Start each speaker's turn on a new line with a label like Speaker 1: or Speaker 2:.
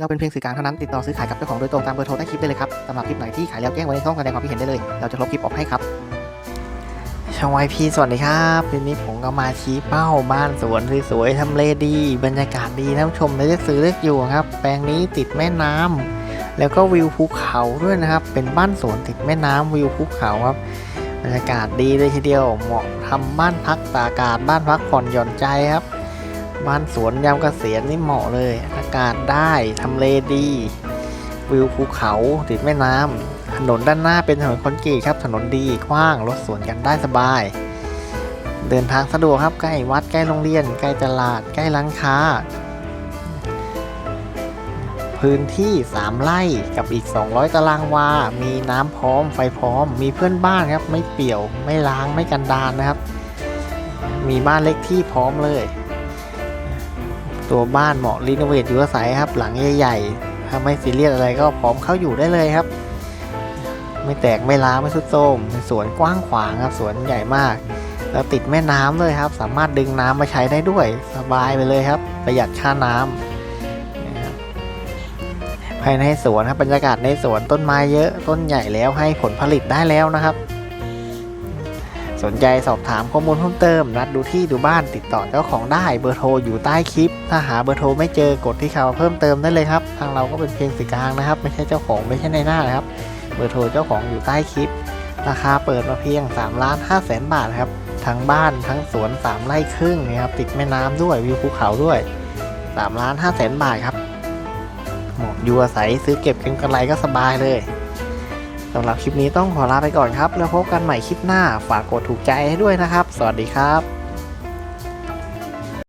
Speaker 1: เราเป็นเพียงสื่อกลางเท่านั้นติดต่อซื้อขายกับเจ้าของโดยตรงตามเบอร์โทรใต้คลิปได้เลยครับสำหรับคลิปไหนที่ขายแล้วแจ้งไว้ในช่องแสดงความคิดเห็นได้เลย เราจะลบคลิปออกให้ครับช่องไวพีสวัสดีครับทีนี้ผมก็มาชี้เป้าบ้านสวนสวยๆทำเลดี บรรยากาศดีท่านผู้ชมได้เลือกซื้อเลือกอยู่ครับ แปลงนี้ติดแม่น้ำแล้วก็วิวภูเขาด้วยนะครับ เป็นบ้านสวนติดแม่น้ำวิวภูเขาครับบรรยากาศดีเลยทีเดียวเหมาะทำบ้านพักตากอากาศบ้านพักผ่อนหย่อนใจครับ บ้านสวนยามเกษียณนี่เหมาะเลย อากาศได้ทำเลดี วิวภูเขาติดแม่น้ำถนนด้านหน้าเป็นถนนคอนกรีตครับ ถนนดีกว้างรถสวนกันได้สบาย เดินทางสะดวกครับใกล้วัดใกล้โรงเรียน ใกล้ตลาด ใกล้ร้านค้า พื้นที่ 3 ไร่กับอีก 200 ตารางวา มีน้ำพร้อมไฟพร้อม มีเพื่อนบ้านครับ ไม่เปี่ยวไม่ล้างไม่กันดานนะครับ มีบ้านเล็กที่พร้อมเลย ตัวบ้านเหมาะรีโนเวทอยู่อาศัยครับ หลังใหญ่ๆถ้าไม่ซีเรียสอะไรก็พร้อมเข้าอยู่ได้เลยครับ ไม่แตกไม่ล้าไม่สุดโทมสวนกว้างขวางครับสวนใหญ่มาก แล้วติดแม่น้ำเลยครับ สามารถดึงน้ำมาใช้ได้ด้วยสบายไปเลยครับ ประหยัดค่าน้ำนะครับภายในสวนครับบรรยากาศในสวนต้นไม้เยอะต้นใหญ่แล้วให้ผลผลิตได้แล้วนะครับ สนใจสอบถามข้อมูลเพิ่มเติม นัดดูที่ดูบ้านติดต่อเจ้าของได้เบอร์โทรอยู่ใต้คลิป ถ้าหาเบอร์โทรไม่เจอกดที่คำว่าเพิ่มเติมได้เลยครับ ทางเราก็เป็นเพียงสื่อกลางนะครับ ไม่ใช่เจ้าของไม่ใช่ในหน้านะครับ เบอร์โทรเจ้าของอยู่ใต้คลิป ราคาเปิดมาเพียง3ล้าน5แสนบาทครับทั้งบ้านทั้งสวน 3 ไร่ครึ่งนะครับติดแม่น้ำด้วยวิวภูเขาด้วย3ล้าน5แสนบาทครับเหมาะอยู่อาศัยซื้อเก็บกันกำไรก็สบายเลย สำหรับคลิปนี้ต้องขอลาไปก่อนครับ แล้วพบกันใหม่คลิปหน้า ฝากกดถูกใจให้ด้วยนะครับ สวัสดีครับ